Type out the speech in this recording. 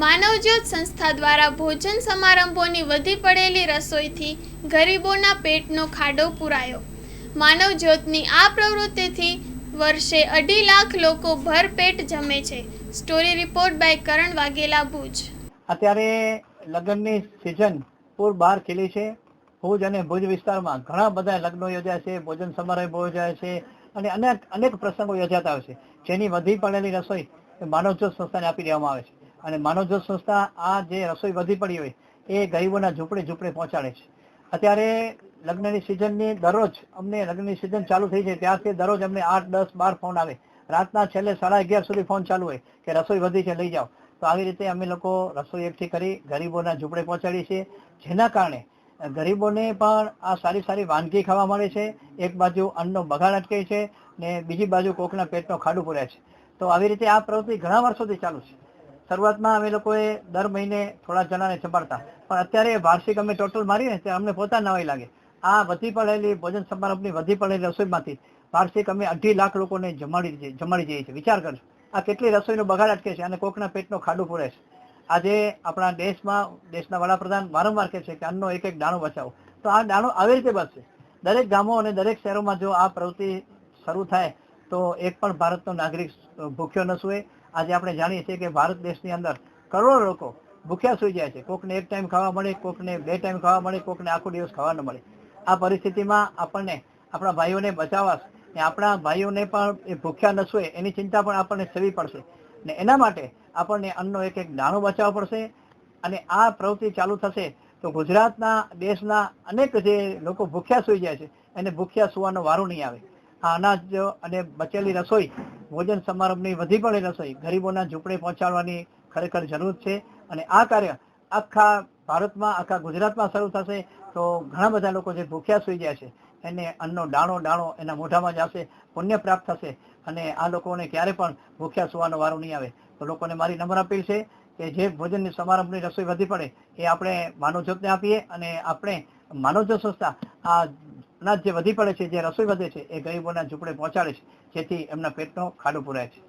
માનવજ્યોત સંસ્થા દ્વારા ભોજન સમારંભોની વધી પડેલી રસોઈથી ગરીબોના પેટનો ખાડો પૂરાયો. માનવજ્યોતની આ પ્રવૃત્તિથી વર્ષે અઢી લાખ લોકો ભરપેટ જમે છે. Story report by Karan Vaghela Bhuj. અત્યારે લગ્નની સિઝન પૂર બહાર ખીલી છે. ભુજ અને ભુજ વિસ્તારમાં ઘણા બધા લગ્નો યોજાય છે, ભોજન સમારંભ યોજાય છે અને અનેક અનેક પ્રસંગો યોજાતા હોય છે. જેની વધી પડેલી રસોઈ માનવજ્યોત સંસ્થાને આપી દેવામાં આવે છે. અને માનવજ્યોત સંસ્થા આ જે રસોઈ વધી પડી હોય, એ ગરીબોના ઝૂંપડે ઝૂંપડે પહોંચાડે છે. અત્યારે લગ્નની સિઝનની દરરોજ અમને લગ્નની સિઝન ચાલુ થઈ છે, ત્યારથી દરરોજ અમને આઠ, દસ, બાર ફોન આવે. રાતના છેલ્લે સાડા અગિયાર સુધી ફોન ચાલુ હોય કે રસોઈ વધી છે, લઈ જાઓ. તો આવી રીતે અમે લોકો રસોઈ એકઠી કરી ગરીબોના ઝૂંપડે પહોંચાડીએ છીએ. જેના કારણે ગરીબોને પણ આ સારી સારી વાનગી ખાવા મળે છે. એક બાજુ અન્નનો બગાડ અટકે છે ને બીજી બાજુ કોકના પેટનો ખાડું પૂર્યા છે. તો આવી રીતે આ પ્રવૃત્તિ ઘણા વર્ષોથી ચાલુ છે. શરૂઆતમાં અમે લોકોએ દર મહિને થોડા જણાને સંભાળતા. પણ અત્યારે વાર્ષિક અમે ટોટલ મારીએ ને અમને પોતા નવાઈ લાગે. આ વધી પડેલી ભોજન સમારંભની વધી પડેલી રસોઈમાંથી વાર્ષિક અમે અઢી લાખ લોકોને જમાડી જમાડી જઈએ છીએ. વિચાર કરજો. આ કેટલી રસોઈનો બગાડ અટકે છે અને કોકના પેટનો ખાડું પૂરે છે. આજે આપણા દેશમાં, દેશના વડાપ્રધાન વારંવાર કહે છે કે અન્નનો એક એક દાણો બચાવો. તો આ દાણો આવી રીતે બચશે. દરેક ગામો અને દરેક શહેરોમાં જો આ પ્રવૃત્તિ શરૂ થાય તો એક પણ ભારતનો નાગરિક ભૂખ્યો ન સૂવે આજે આપણે જાણીએ છીએ કે ભારત દેશની અંદર કરોડો લોકો ભૂખ્યા સુઈ જાય છે. કોકને એક ટાઈમ ખાવા મળે, કોકને બે ટાઈમ ખાવા મળે, કોકને આખો દિવસ ખાવા ન મળે. આ પરિસ્થિતિમાં આપણને, આપણા ભાઈઓને બચાવવા ને આપણા ભાઈઓને પણ એ ભૂખ્યા ન સૂવે એની ચિંતા પણ આપણને સેવી પડશે. ને એના માટે આપણને અન્નનો એક એક દાણો બચાવવો પડશે. અને આ પ્રવૃત્તિ ચાલુ થશે તો ગુજરાતના દેશના અનેક જે લોકો ભૂખ્યા સુઈ જાય છે, એને ભૂખ્યા સુવાનો વારો નહીં આવે. અનાજ અને બચેલી રસોઈ, ભોજન સમારંભની વધી પડેલી રસોઈ, ગરીબોના ઝૂંપડે પહોંચાડવાની ખરેખર જરૂર છે. અને આ કાર્ય આખા ભારતમાં, આખા ગુજરાતમાં શરૂ થશે તો ઘણા બધા લોકો જે ભૂખ્યા સુઈ ગયા છે, એને અન્નનો દાણો દાણો એના મોઢામાં જશે પુણ્ય પ્રાપ્ત થશે. અને આ લોકોને ક્યારે પણ ભૂખ્યા સુવાનો વારો નહીં આવે. તો લોકોને મારી નંબર અપીલ છે કે જે ભોજનની સમારંભની રસોઈ વધી પડે, એ આપણે માનવજ્યોતને આપીએ અને આપણે માનવજ્યોત સંસ્થા આ અનાજ જે વધી પડે છે, જે રસોઈ વધે છે, એ ગરીબોના ઝૂંપડે પહોંચાડે છે, જેથી એમના પેટનો ખાડો પુરાય છે.